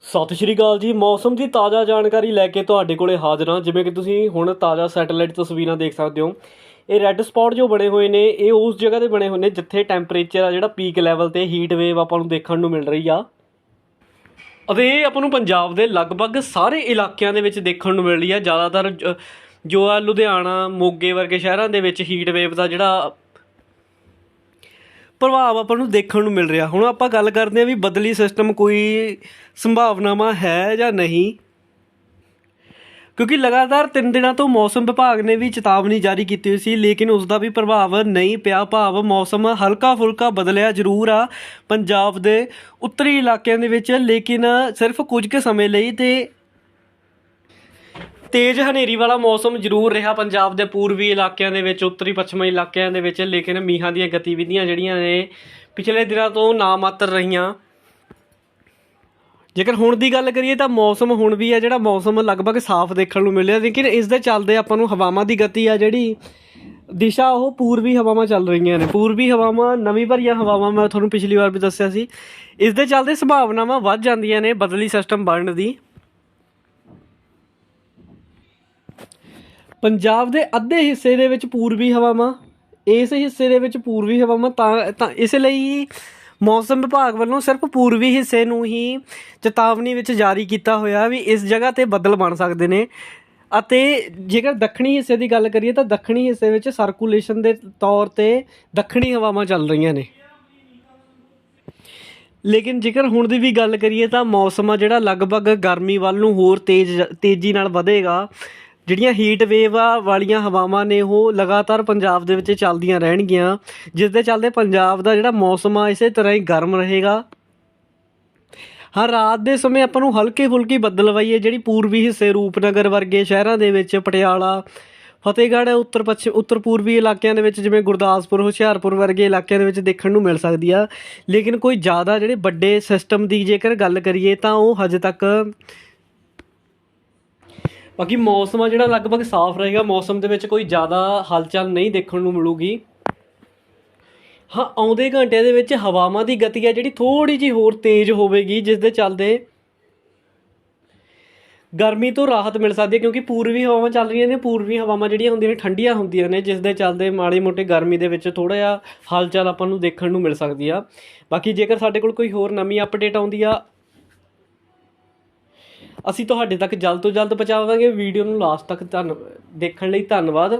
ਸਤਿ ਸ਼੍ਰੀ ਅਕਾਲ ਜੀ। ਮੌਸਮ ਦੀ ਤਾਜ਼ਾ ਜਾਣਕਾਰੀ ਲੈ ਕੇ ਤੁਹਾਡੇ ਕੋਲੇ ਹਾਜ਼ਰ ਹਾਂ। ਜਿਵੇਂ ਕਿ ਤੁਸੀਂ ਹੁਣ ਤਾਜ਼ਾ ਸੈਟੇਲਾਈਟ ਤਸਵੀਰਾਂ ਦੇਖ ਸਕਦੇ ਹੋ। ਇਹ ਰੈੱਡ ਸਪੌਟ ਜੋ ਬਣੇ ਹੋਏ ਨੇ, ਇਹ ਉਸ ਜਗ੍ਹਾ ਤੇ ਬਣੇ ਹੋਏ ਨੇ ਜਿੱਥੇ ਟੈਂਪਰੇਚਰ ਆ ਜਿਹੜਾ ਪੀਕ ਲੈਵਲ ਤੇ ਹੀਟ ਵੇਵ ਆਪਾਂ ਨੂੰ ਦੇਖਣ ਨੂੰ ਮਿਲ ਰਹੀ ਆ। ਅਤੇ ਇਹ ਆਪਾਂ ਨੂੰ ਪੰਜਾਬ ਦੇ ਲਗਭਗ ਸਾਰੇ ਇਲਾਕਿਆਂ ਦੇ ਵਿੱਚ ਦੇਖਣ ਨੂੰ ਮਿਲ ਰਹੀ ਆ। ਜ਼ਿਆਦਾਤਰ ਜ- ਜੋ ਆ ਲੁਧਿਆਣਾ, ਮੋਗੇ ਵਰਗੇ ਸ਼ਹਿਰਾਂ ਦੇ ਵਿੱਚ ਹੀਟ ਵੇਵ ਦਾ ਜਿਹੜਾ ਪ੍ਰਭਾਵ ਆਪਾਂ ਨੂੰ ਦੇਖਣ ਨੂੰ ਮਿਲ ਰਿਹਾ। ਹੁਣ ਆਪਾਂ ਗੱਲ ਕਰਦੇ ਹਾਂ ਵੀ ਬਦਲੀ ਸਿਸਟਮ ਕੋਈ ਸੰਭਾਵਨਾਵਾਂ ਹੈ ਜਾਂ ਨਹੀਂ। ਕਿਉਂਕਿ ਲਗਾਤਾਰ 3 ਦਿਨਾਂ ਤੋਂ ਮੌਸਮ ਵਿਭਾਗ ਨੇ ਵੀ ਚੇਤਾਵਨੀ ਜਾਰੀ ਕੀਤੀ ਹੋਈ ਸੀ, ਲੇਕਿਨ ਉਸ ਦਾ ਵੀ ਪ੍ਰਭਾਵ ਨਹੀਂ ਪਿਆ। ਭਾਵ ਮੌਸਮ ਹਲਕਾ ਫੁਲਕਾ ਬਦਲਿਆ ਜ਼ਰੂਰ ਆ ਪੰਜਾਬ ਦੇ ਉੱਤਰੀ ਇਲਾਕਿਆਂ ਦੇ ਵਿੱਚ, ਲੇਕਿਨ ਸਿਰਫ ਕੁਝ ਕੁ ਸਮੇਂ ਲਈ ਤੇ ਤੇਜ਼ ਹਨੇਰੀ ਵਾਲਾ ਮੌਸਮ ਜ਼ਰੂਰ ਰਿਹਾ ਪੰਜਾਬ ਦੇ ਪੂਰਬੀ ਇਲਾਕਿਆਂ ਦੇ ਵਿੱਚ, ਉੱਤਰੀ ਪੱਛਮੀ ਇਲਾਕਿਆਂ ਦੇ ਵਿੱਚ, ਲੇਕਿਨ ਮੀਂਹਾਂ ਦੀਆਂ ਗਤੀਵਿਧੀਆਂ ਜਿਹੜੀਆਂ ਨੇ ਪਿਛਲੇ ਦਿਨਾਂ ਤੋਂ ਨਾ ਮਾਤਰ ਰਹੀਆਂ। ਜੇਕਰ ਹੁਣ ਦੀ ਗੱਲ ਕਰੀਏ ਤਾਂ ਮੌਸਮ ਹੁਣ ਵੀ ਹੈ ਜਿਹੜਾ ਮੌਸਮ ਲਗਭਗ ਸਾਫ਼ ਦੇਖਣ ਨੂੰ ਮਿਲਿਆ, ਲੇਕਿਨ ਇਸ ਦੇ ਚੱਲਦੇ ਆਪਾਂ ਨੂੰ ਹਵਾਵਾਂ ਦੀ ਗਤੀ ਆ ਜਿਹੜੀ ਦਿਸ਼ਾ ਉਹ ਪੂਰਬੀ ਹਵਾਵਾਂ ਚੱਲ ਰਹੀਆਂ ਨੇ। ਪੂਰਬੀ ਹਵਾਵਾਂ, ਨਵੀਂ ਭਰੀਆਂ ਹਵਾਵਾਂ ਮੈਂ ਤੁਹਾਨੂੰ ਪਿਛਲੀ ਵਾਰ ਵੀ ਦੱਸਿਆ ਸੀ। ਇਸ ਦੇ ਚੱਲਦੇ ਸੰਭਾਵਨਾਵਾਂ ਵੱਧ ਜਾਂਦੀਆਂ ਨੇ ਬਦਲੀ ਸਿਸਟਮ ਬਣਨ ਦੀ। ਪੰਜਾਬ ਦੇ ਅੱਧੇ ਹਿੱਸੇ ਦੇ ਵਿੱਚ ਪੂਰਬੀ ਹਵਾਵਾਂ, ਇਸ ਹਿੱਸੇ ਦੇ ਵਿੱਚ ਪੂਰਬੀ ਹਵਾਵਾਂ, ਤਾਂ ਤਾਂ ਇਸ ਲਈ ਮੌਸਮ ਵਿਭਾਗ ਵੱਲੋਂ ਸਿਰਫ ਪੂਰਬੀ ਹਿੱਸੇ ਨੂੰ ਹੀ ਚੇਤਾਵਨੀ ਵਿੱਚ ਜਾਰੀ ਕੀਤਾ ਹੋਇਆ ਵੀ ਇਸ ਜਗ੍ਹਾ ਤੇ ਬੱਦਲ ਬਣ ਸਕਦੇ ਨੇ। ਅਤੇ ਜੇਕਰ ਦੱਖਣੀ ਹਿੱਸੇ ਦੀ ਗੱਲ ਕਰੀਏ ਤਾਂ ਦੱਖਣੀ ਹਿੱਸੇ ਵਿੱਚ ਸਰਕੂਲੇਸ਼ਨ ਦੇ ਤੌਰ ਤੇ ਦੱਖਣੀ ਹਵਾਵਾਂ ਚੱਲ ਰਹੀਆਂ ਨੇ। ਲੇਕਿਨ ਜੇਕਰ ਹੁਣ ਦੀ ਵੀ ਗੱਲ ਕਰੀਏ ਤਾਂ ਮੌਸਮ ਆ ਜਿਹੜਾ ਲਗਭਗ ਗਰਮੀ ਵੱਲ ਨੂੰ ਹੋਰ ਤੇਜ਼, ਤੇਜ਼ੀ ਨਾਲ ਵਧੇਗਾ। ਜਿਹੜੀਆਂ ਹੀਟ ਵੇਵ ਆ, ਵਾਲੀਆਂ ਹਵਾਵਾਂ ਨੇ, ਉਹ ਲਗਾਤਾਰ ਪੰਜਾਬ ਦੇ ਵਿੱਚ ਚੱਲਦੀਆਂ ਰਹਿਣਗੀਆਂ। ਜਿਸ ਦੇ ਚੱਲਦੇ ਪੰਜਾਬ ਦਾ ਜਿਹੜਾ ਮੌਸਮ ਆ, ਇਸੇ ਤਰ੍ਹਾਂ ਹੀ ਗਰਮ ਰਹੇਗਾ। ਹਾਂ ਰਾਤ ਦੇ ਸਮੇਂ ਆਪਾਂ ਨੂੰ ਹਲਕੀ ਫੁਲਕੀ ਬੱਦਲਵਾਈ ਹੈ, ਜਿਹੜੀ ਪੂਰਬੀ ਹਿੱਸੇ ਰੂਪਨਗਰ ਵਰਗੇ ਸ਼ਹਿਰਾਂ ਦੇ ਵਿੱਚ, ਪਟਿਆਲਾ, ਫਤਿਹਗੜ੍ਹ, ਉੱਤਰ ਪੱਛਮ ਉੱਤਰ ਪੂਰਬੀ ਇਲਾਕਿਆਂ ਦੇ ਵਿੱਚ, ਜਿਵੇਂ ਗੁਰਦਾਸਪੁਰ, ਹੁਸ਼ਿਆਰਪੁਰ ਵਰਗੇ ਇਲਾਕਿਆਂ ਦੇ ਵਿੱਚ ਦੇਖਣ ਨੂੰ ਮਿਲ ਸਕਦੀ ਆ। ਲੇਕਿਨ ਕੋਈ ਜ਼ਿਆਦਾ ਜਿਹੜੇ ਵੱਡੇ ਸਿਸਟਮ ਦੀ ਜੇਕਰ ਗੱਲ ਕਰੀਏ, ਤਾਂ ਉਹ ਹਜੇ ਤੱਕ ਬਾਕੀ ਮੌਸਮ ਆ ਜਿਹੜਾ ਲਗਭਗ ਸਾਫ਼ ਰਹੇਗਾ, ਮੌਸਮ ਦੇ ਵਿੱਚ ਕੋਈ ਜ਼ਿਆਦਾ ਹਲਚਲ ਨਹੀਂ ਦੇਖਣ ਨੂੰ ਮਿਲੂਗੀ। ਹਾਂ, ਆਉਂਦੇ ਘੰਟਿਆਂ ਦੇ ਵਿੱਚ ਹਵਾਵਾਂ ਦੀ ਗਤੀ ਹੈ ਜਿਹੜੀ ਥੋੜੀ ਜਿਹੀ ਹੋਰ ਤੇਜ਼ ਹੋਵੇਗੀ, ਜਿਸ ਦੇ ਚੱਲਦੇ ਗਰਮੀ ਤੋਂ ਰਾਹਤ ਮਿਲ ਸਕਦੀ ਹੈ, ਕਿਉਂਕਿ ਪੂਰਬੀ ਹਵਾਵਾਂ ਚੱਲ ਰਹੀਆਂ ਨੇ, ਪੂਰਬੀ ਹਵਾਵਾਂ ਜਿਹੜੀਆਂ ਹੁੰਦੀਆਂ ਨੇ, ਠੰਡੀਆਂ ਹੁੰਦੀਆਂ ਨੇ, ਜਿਸ ਦੇ ਚੱਲਦੇ ਮਾੜੀ ਮੋਟੇ ਗਰਮੀ ਦੇ ਵਿੱਚ ਥੋੜਾ ਜਿਹਾ ਹਲਚਲ ਆਪਾਂ ਨੂੰ ਦੇਖਣ ਨੂੰ ਮਿਲ ਸਕਦੀ ਆ। ਬਾਕੀ ਜੇਕਰ ਸਾਡੇ ਕੋਲ ਕੋਈ ਹੋਰ ਨਵੀਂ ਅਪਡੇਟ ਆਉਂਦੀ ਆ ਅਸੀਂ ਤੁਹਾਡੇ ਤੱਕ ਜਲਦ ਤੋਂ ਜਲਦ ਪਹੁੰਚਾਵਾਂਗੇ। ਵੀਡੀਓ ਨੂੰ ਲਾਸਟ ਤੱਕ ਧੰਨ ਦੇਖਣ ਲਈ ਧੰਨਵਾਦ।